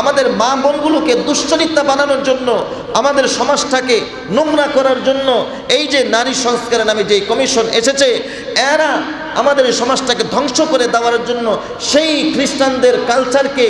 আমাদের মা বোনগুলোকে দুশ্চরিত্রা বানানোর জন্য, আমাদের সমাজটাকে নোংরা করার জন্য এই যে নারী সংস্কারের নামে যে কমিশন এসেছে, এরা আমাদের সমাজটাকে ধ্বংস করে দেওয়ার জন্য সেই খ্রিস্টানদের কালচারকে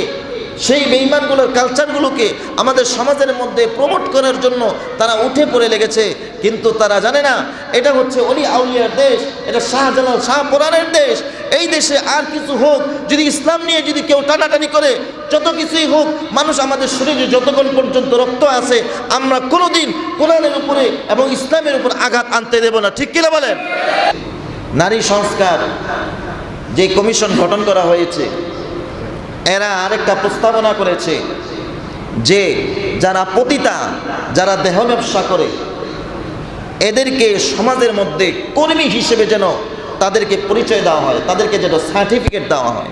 সেই বেইমানগুলোর কালচারগুলোকে আমাদের সমাজের মধ্যে প্রমোট করার জন্য তারা উঠে পড়ে লেগেছে। কিন্তু তারা জানে না, এটা হচ্ছে অলি আউলিয়ার দেশ, এটা শাহজালাল শাহপুরানের দেশ। এই দেশে আর কিছু হোক, যদি ইসলাম নিয়ে যদি কেউ টানাটানি করে যত কিছুই হোক, মানুষ আমাদের শরীরে যতক্ষণ পর্যন্ত রক্ত আছে, আমরা কোনোদিন কোরআনের উপরে এবং ইসলামের উপর আঘাত আনতে দেব না। ঠিক কিনা বলেন? নারী সংস্কার যে কমিশন গঠন করা হয়েছে, এরা আরেকটা প্রস্তাবনা করেছে যে যারা পতিতা, যারা দেহ ব্যবসা করে, এদেরকে সমাজের মধ্যে কর্মী হিসেবে যেন তাদেরকে পরিচয় দেওয়া হয়, তাদেরকে যেন সার্টিফিকেট দেওয়া হয়।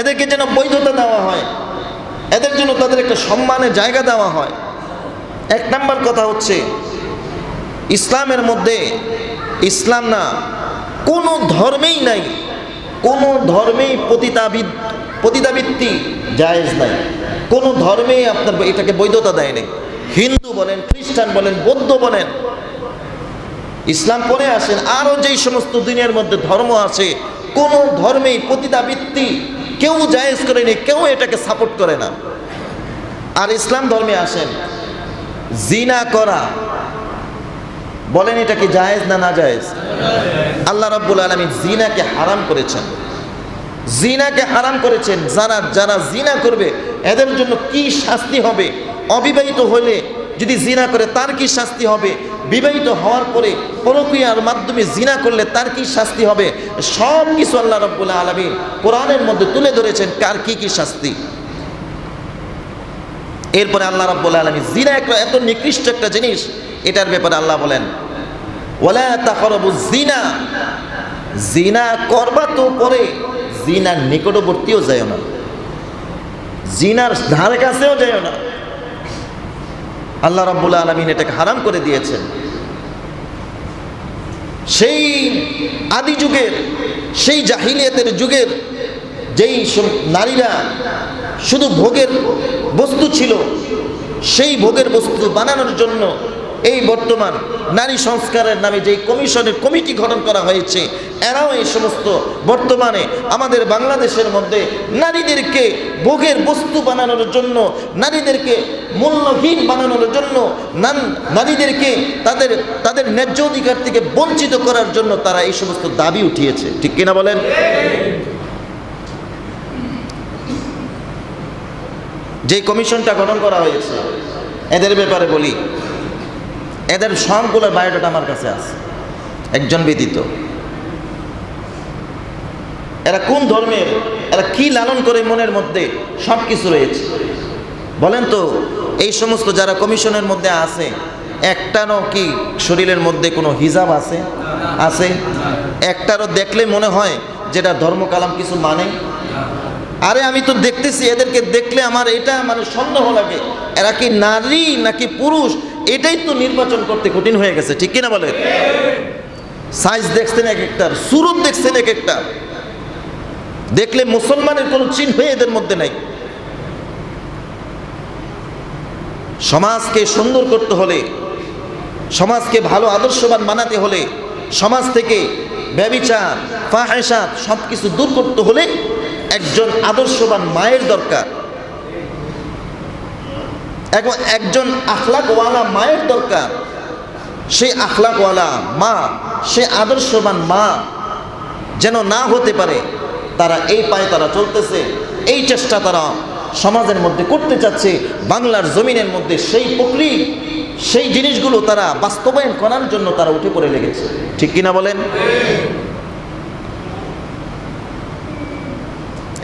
এদেরকে যেন বৈধতা দেওয়া হয়, এদের জন্য তাদের একটা সম্মানের জায়গা দেওয়া হয়। এক নাম্বার কথা হচ্ছে, ইসলামের মধ্যে ইসলাম না, কোনো ধর্মেই নাই, কোনো ধর্মেই পতিতাবিদ, পতিতাবৃত্তি জায়েজ নাই। কোনো ধর্মেই আপনার এটাকে বৈধতা দেয় নাই। হিন্দু বলেন, খ্রিস্টান বলেন, বৌদ্ধ বলেন, ইসলাম পরে আসেন আরও যেই সমস্ত দিনের মধ্যে ধর্ম আছে, কোনো ধর্মেই পতিতাবৃত্তি কেউ জায়েজ করেনি কেউ এটাকে সাপোর্ট করে না। আর ইসলাম ধর্মে আসেন, জিনা করা, বলেন এটা কি জায়েজ না না জায়েজ? আল্লাহ রাব্বুল আলমী জিনাকে হারাম করেছেন। জিনাকে হারাম করেছেন, যারা যারা জিনা করবে, এদের জন্য কি শাস্তি হবে? অবিবাহিত হলে যদি জিনা করে, তার কি শাস্তি হবে? বিবাহিত হওয়ার পরে পরক্রিয়ার মাধ্যমে জিনা করলে তার কি শাস্তি হবে? সব কিছু আল্লাহ রব্বুল আলমী কোরআনের মধ্যে তুলে ধরেছেন কার কি কি শাস্তি। এরপরে আল্লাহ রাব্বুল আলমী জিনা একটা এত নিকৃষ্ট একটা জিনিস, এটার ব্যাপারে আল্লাহ বলেন ওলা তাকরবু জিনা। জিনা করবা তো পরে জিনার নিকটবর্তীও যায় না। জিনার ধারে কাছেও যায় না। আল্লাহ রাব্বুল আলমিন এটাকে হারাম করে দিয়েছেন। সেই আদি যুগের, সেই জাহিলিয়াতের যুগের যেই নারীরা শুধু ভোগের বস্তু ছিল, সেই ভোগের বস্তু বানানোর জন্য এই বর্তমান নারী সংস্কারের নামে যেই কমিশনের কমিটি গঠন করা হয়েছে, এরাও এই সমস্ত বর্তমানে আমাদের বাংলাদেশের মধ্যে নারীদেরকে ভোগের বস্তু বানানোর জন্য, নারীদেরকে মূল্যহীন বানানোর জন্য নারীদেরকে তাদের তাদের ন্যায্য অধিকার থেকে বঞ্চিত করার জন্য তারা এই সমস্ত দাবি উঠিয়েছে। ঠিক কিনা বলেন? যে কমিশনটা গঠন করা হয়েছে, এদের ব্যাপারে বলি। এদের সবগুলোর বায়োডাটা আমার কাছে আছে। একজন ব্যতীত। এরা কোন ধর্মের? এরা কি লালন করে মনের মধ্যে সব কিছু রয়েছে? বলেন তো, এই সমস্ত যারা কমিশনের মধ্যে আছে একটারও কি শরীরের মধ্যে কোনো হিজাব আছে? আছে? একটারও দেখলে মনে হয় যেটা ধর্ম কালাম কিছু মানে? আরে আমি তো দেখতেছি, এদেরকে দেখলে আমার এটা মানে সন্দেহ লাগে। এরা কি নারী নাকি পুরুষ? এটাই তো নির্বাচন করতে কঠিন হয়ে গেছে, ঠিক কিনা বলে সাইজ দেখছেন এক একটার, সুরত দেখছেন এক একটা। দেখলে মুসলমানের কোনো চিহ্ন এদের মধ্যে নাই। সমাজকে সুন্দর করতে হলে, সমাজকে ভালো আদর্শবান বানাতে হলে, সমাজ থেকে ব্যবিচার, ফাহেসাত সব কিছু দূর করতে হলে একজন আদর্শবান মায়ের দরকার। এখন একজন আখলাকওয়ালা মায়ের দরকার। সেই আখলাকওয়ালা মা, সে আদর্শবান মা যেন না হতে পারে, তারা এই পায়ে তারা চলতেছে। এই চেষ্টা তারা সমাজের মধ্যে করতে চাচ্ছে, বাংলার জমিনের মধ্যে সেই প্রক্রি সেই জিনিসগুলো তারা বাস্তবায়ন করার জন্য তারা উঠে পড়ে লেগেছে। ঠিক কিনা বলেন?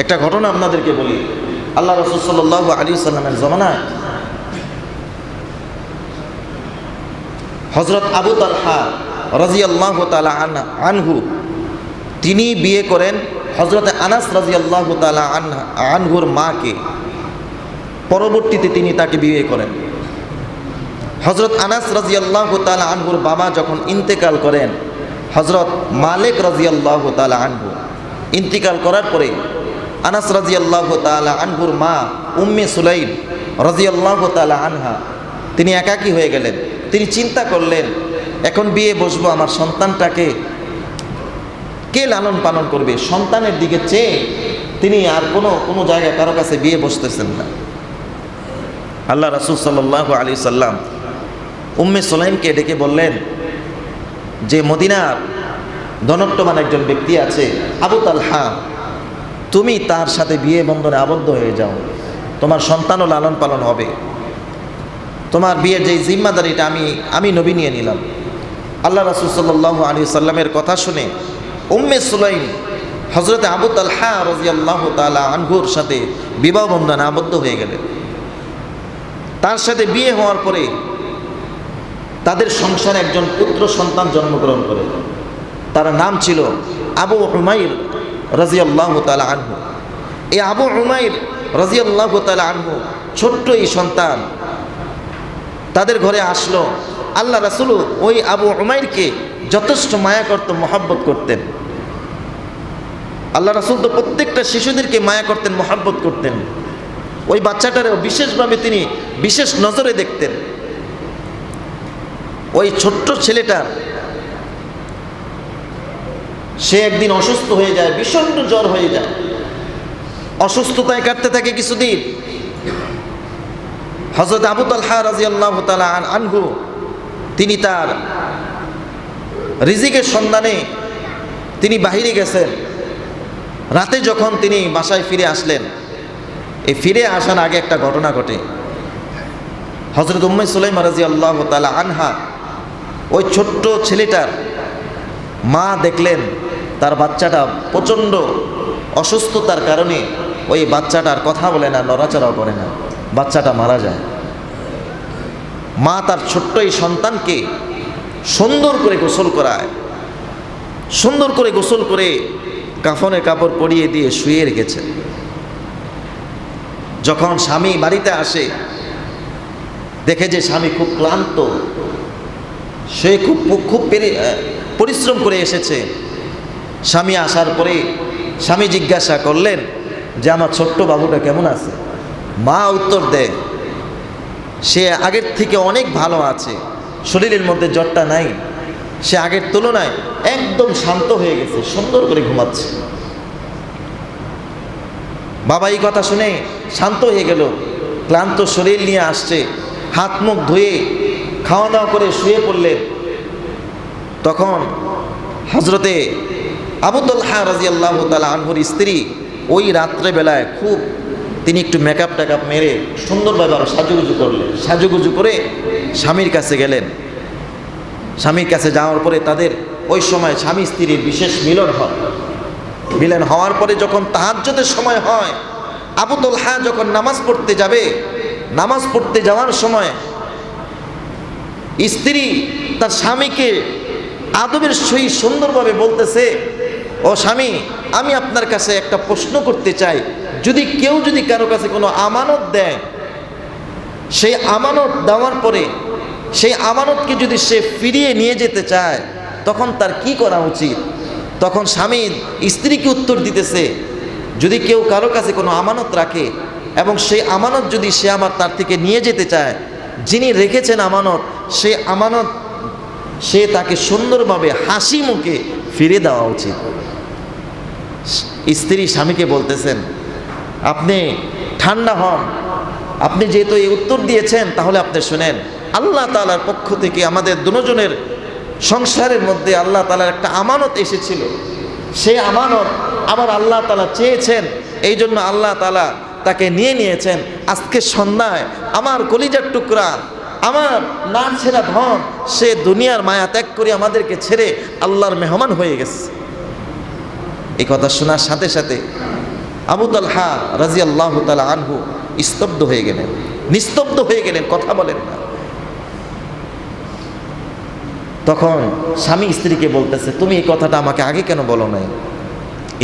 একটা ঘটনা আপনাদেরকে বলি। আল্লাহ রসুল সাল্লাহ আলী সাল্লামের জমানায় হজরত আবু তালহা রাজি আল্লাহ তালা আনহু, তিনি বিয়ে করেন হজরত আনাস রাজি আল্লাহ তালা আনহুর মাকে। পরবর্তীতে তিনি তাকে বিয়ে করেন। হজরত আনাস রাজি আল্লাহ তালা আনহুর বাবা যখন ইন্তেকাল করেন হজরত মালিক রাজি আল্লাহ তালা আনহু, ইন্তিকাল করার পরে আনাস রাজিয়াল্লাহ তালা আনহুর মা উম্মে সুলাইম রাজিয়াল্লাহ তালা আনহা, তিনি একাকী হয়ে গেলেন। তিনি চিন্তা করলেন, এখন বিয়ে বসবো আমার সন্তানটাকে কে লালন পালন করবে? সন্তানের দিকে চেয়ে তিনি আর কোনো কোনো জায়গায় কারও কাছে বিয়ে বসতেছেন না। আল্লাহ রাসুল সাল্লাহ আলী সাল্লাম উম্মে সোলাইমকে ডেকে বললেন, যে মদিনার ধনট্টমান একজন ব্যক্তি আছে, আবু তালহা, তুমি তার সাথে বিয়ে বন্ধনে আবদ্ধ হয়ে যাও। তোমার সন্তানও লালন পালন হবে। তোমার বিয়ের যে জিম্মাদারিটা আমি আমি নবী নিয়ে নিলাম। আল্লাহ রাসুল সাল্লাহ আলী সাল্লামের কথা শুনে উম্মে সুলাইম হজরতে আবু তালহা রাজিয়াল্লাহ তালা আনহুর সাথে বিবাহ বন্ধনে আবদ্ধ হয়ে গেলেন। তার সাথে বিয়ে হওয়ার পরে তাদের সংসারে একজন পুত্র সন্তান জন্মগ্রহণ করে। তার নাম ছিল আবু হুমাইর রাজিয়াল্লাহ তালা আনহু। এই আবু হুমাইর রাজিয়াল্লাহ তালা আনহু ছোট্ট এই সন্তান তাদের ঘরে আসলো। আল্লাহ রাসুলু ওই আবু হুমাইরকে যথেষ্ট মায়া করত, মহাব্বত করতেন। আল্লাহ রাসুল তো প্রত্যেকটা শিশুদেরকে মায়া করতেন, মহাব্বত করতেন। ওই বাচ্চাটারও বিশেষভাবে তিনি বিশেষ নজরে দেখতেন। ওই ছোট্ট ছেলেটা, সে একদিন অসুস্থ হয়ে যায় ভীষণ জ্বর হয়ে যায়। অসুস্থতায় কাটতে থাকে কিছুদিন। হজরত আবু তালহা রাজি আল্লাহ আনহু, তিনি তার রিজিকের সন্ধানে তিনি বাহিরে গেছেন। রাতে যখন তিনি বাসায় ফিরে আসলেন, এই ফিরে আসার আগে একটা ঘটনা ঘটে। হজরত উম্মে সুলাইম রাজি আল্লাহ তালা আনহা, ওই ছোট্ট ছেলেটার মা দেখলেন, তার বাচ্চাটা প্রচণ্ড অসুস্থতার কারণে ওই বাচ্চাটার কথা বলে না, নড়াচড়াও করে না। বাচ্চাটা মারা যায়। মা তার ছোট্ট এই সন্তানকে সুন্দর করে গোসল করায়। সুন্দর করে গোসল করে কাফনে কাপড় পরিয়ে দিয়ে শুয়ে রেখেছে। যখন স্বামী বাড়িতে আসে, দেখে যে স্বামী খুব ক্লান্ত, সে খুব খুব পেরে পরিশ্রম করে এসেছে। স্বামী আসার পরে স্বামী জিজ্ঞাসা করলেন যে, আমার ছোট্ট বাবুটা কেমন আছে? মা উত্তর দেয়, সে আগের থেকে অনেক ভালো আছে, শরীরের মধ্যে জ্বরটা নাই, সে আগের তুলনায় একদম শান্ত হয়ে গেছে, সুন্দর করে ঘুমাচ্ছে। বাবা এই কথা শুনে শান্ত হয়ে গেল, ক্লান্ত শরীর নিয়ে আসছে, হাত মুখ ধুয়ে খাওয়া দাওয়া করে শুয়ে পড়লেন। তখন হজরতে আবুদুল্লাহ রাজি আল্লাহ তালা আনহুর স্ত্রী ওই রাত্রেবেলায় খুব তিনি একটু মেকআপ টেকআপ মেরে সুন্দরভাবে আরও সাজুগুজু করলেন। সাজুগুজু করে স্বামীর কাছে গেলেন। স্বামীর কাছে যাওয়ার পরে তাদের ওই সময় স্বামী স্ত্রীর বিশেষ মিলন হয়। মিলন হওয়ার পরে যখন তাহাজ্যতের সময় হয় আবুদুল হা যখন নামাজ পড়তে যাবে, নামাজ পড়তে যাওয়ার সময় স্ত্রী তার স্বামীকে আদবের সহিত সুন্দরভাবে বলতেছে, ও স্বামী, আমি আপনার কাছে একটা প্রশ্ন করতে চাই। যদি কেউ যদি কারও কাছে কোনো আমানত দেয়, সেই আমানত দেওয়ার পরে, সেই আমানতকে যদি সে ফিরিয়ে নিয়ে যেতে চায়, তখন তার কি করা উচিত? তখন স্বামী স্ত্রীকে উত্তর দিতেছে, যদি কেউ কারও কাছে কোনো আমানত রাখে এবং সেই আমানত যদি সে আমার তার থেকে নিয়ে যেতে চায়, যিনি রেখেছেন আমানত সে আমানত সে তাকে সুন্দরভাবে হাসি মুখে ফিরে দেওয়া উচিত। স্ত্রী স্বামীকে বলতেছেন আপনি ঠান্ডা হন। আপনি যেহেতু এই উত্তর দিয়েছেন, তাহলে আপনি শোনেন, আল্লাহ তালার পক্ষ থেকে আমাদের দুজনের সংসারের মধ্যে আল্লাহ তালার একটা আমানত এসেছিল। সেই আমানত আবার আল্লাহ তালা চেয়েছেন এই জন্য আল্লাহ তালা তাকে নিয়ে নিয়েছেন। আজকে সন্ধ্যায় আমার কলিজার টুকরা, আমার না ছেঁড়া ধন, সে দুনিয়ার মায়া ত্যাগ করে আমাদেরকে ছেড়ে আল্লাহর মেহমান হয়ে গেছে। এই কথা শোনার সাথে সাথে আবু তালহা রাজি আল্লাহ তালা আনহু স্তব্ধ হয়ে গেলেন। নিস্তব্ধ হয়ে গেলেন, কথা বলেন না। তখন স্বামী স্ত্রীকে বলতেছে, তুমি এই কথাটা আমাকে আগে কেন বলো নাই?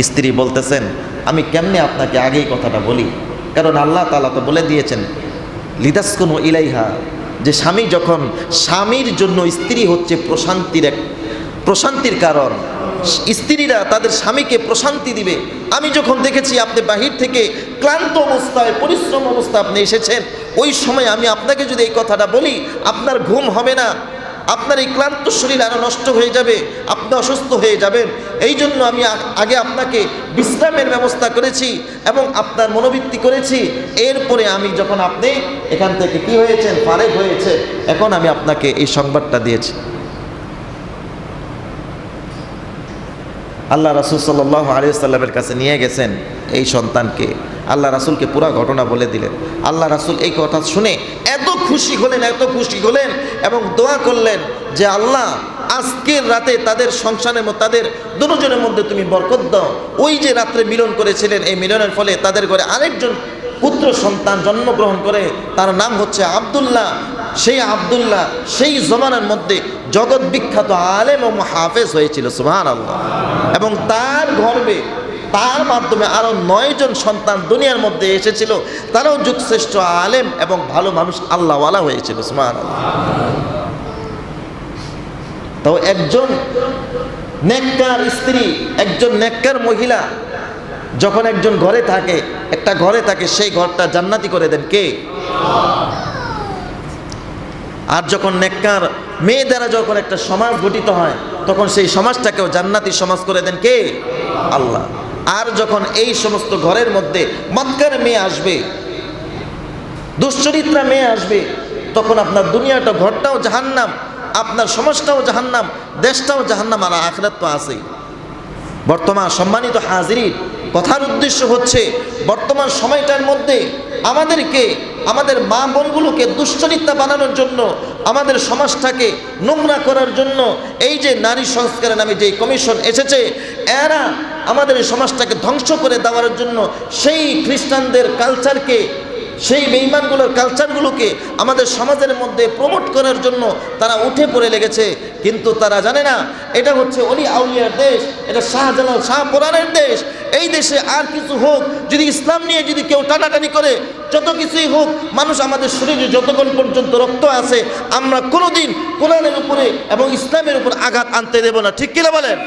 স্ত্রী বলতেছেন, আমি কেমনে আপনাকে আগে এই কথাটা বলি? কারণ আল্লাহ তালা তো বলে দিয়েছেন লিদাস লিদাসকুন ইলাইহা। যে স্বামী যখন স্বামীর জন্য স্ত্রী হচ্ছে প্রশান্তির এক, প্রশান্তির কারণ। স্ত্রীরা তাদের স্বামীকে প্রশান্তি দিবে। আমি যখন দেখেছি আপনি বাহির থেকে ক্লান্ত অবস্থায়, পরিশ্রম অবস্থা আপনি এসেছেন, ওই সময় আমি আপনাকে যদি এই কথাটা বলি, আপনার ঘুম হবে না। আপনার এই ক্লান্ত শরীর আরও নষ্ট হয়ে যাবে, আপনি অসুস্থ হয়ে যাবেন। এই জন্য আমি আগে আপনাকে বিশ্রামের ব্যবস্থা করেছি এবং আপনার মনোবৃত্তি করেছি। এরপরে আমি যখন আপনি এখান থেকে কি হয়েছেন? ফারেক হয়েছে এখন আমি আপনাকে এই সংবাদটা দিয়েছি। আল্লাহ রাসুল সাল্লাহ আলিয়াল্লামের কাছে নিয়ে গেছেন এই সন্তানকে। আল্লাহ রাসুলকে পুরা ঘটনা বলে দিলেন। আল্লাহ রাসুল এই কথা শুনে এত খুশি হলেন, এত খুশি হলেন এবং দোয়া করলেন যে, আল্লাহ, আজকের রাতে তাদের সংসারের তাদের দুজনের মধ্যে তুমি বরকত দাও। ওই যে রাত্রে মিলন করেছিলেন, এই মিলনের ফলে তাদের ঘরে আরেকজন পুত্র সন্তান জন্মগ্রহণ করে, তার নাম হচ্ছে আবদুল্লাহ সেই আবদুল্লাহ, সেই জমানার মধ্যে জগৎ বিখ্যাত আলেম ও হাফেজ হয়েছিল সুহান আল্লাহ এবং তার গর্বে, তার মাধ্যমে আরও নয়জন সন্তান দুনিয়ার মধ্যে এসেছিল, তারাও যুগশ্রেষ্ঠ আলেম এবং ভালো মানুষ, আল্লাহওয়ালা হয়েছিল সুহান তো একজন নেককার স্ত্রী, একজন নেককার মহিলা, যখন একজন ঘরে থাকে, একটা ঘরে থাকে, সেই ঘরটা জান্নাতি করে দেন কে? আর যখন নেককার মেয়ে দ্বারা যখন একটা সমাজ গঠিত হয়, তখন সেই সমাজটাকেও জান্নাতি সমাজ করে দেন কে? আল্লাহ। আর যখন এই সমস্ত ঘরের মধ্যে মক্কার মেয়ে আসবে, দুশ্চরিত্রা মেয়ে আসবে, তখন আপনার দুনিয়াটা ঘরটাও জাহান্নাম, আপনার সমাজটাও জাহান্নাম, দেশটাও জাহান্নাম, আর আখরাত তো আছেই। বর্তমান সম্মানিত হাজির কথার উদ্দেশ্য হচ্ছে, বর্তমান সময়টার মধ্যে আমাদেরকে, আমাদের মা বোনগুলোকে দুশ্চরিত্রা বানানোর জন্য, আমাদের সমাজটাকে নোংরা করার জন্য, এই যে নারী সংস্কারের নামে যে কমিশন এসেছে, এরা আমাদের সমাজটাকে ধ্বংস করে দেওয়ার জন্য সেই খ্রিস্টানদের কালচারকে সেই বেইমানগুলোর কালচারগুলোকে আমাদের সমাজের মধ্যে প্রমোট করার জন্য তারা উঠে পড়ে লেগেছে। কিন্তু তারা জানে না, এটা হচ্ছে অলি আউলিয়ার দেশ, এটা শাহজালাল শাহ পুরাণের দেশ এই দেশে আর কিছু হোক, যদি ইসলাম নিয়ে যদি কেউ টানাটানি করে, যত কিছুই হোক, মানুষ আমাদের শরীরে যতক্ষণ পর্যন্ত রক্ত আছে, আমরা কোনোদিন কোরআনের উপরে এবং ইসলামের উপর আঘাত আনতে দেব না। ঠিক কিনা বলেন?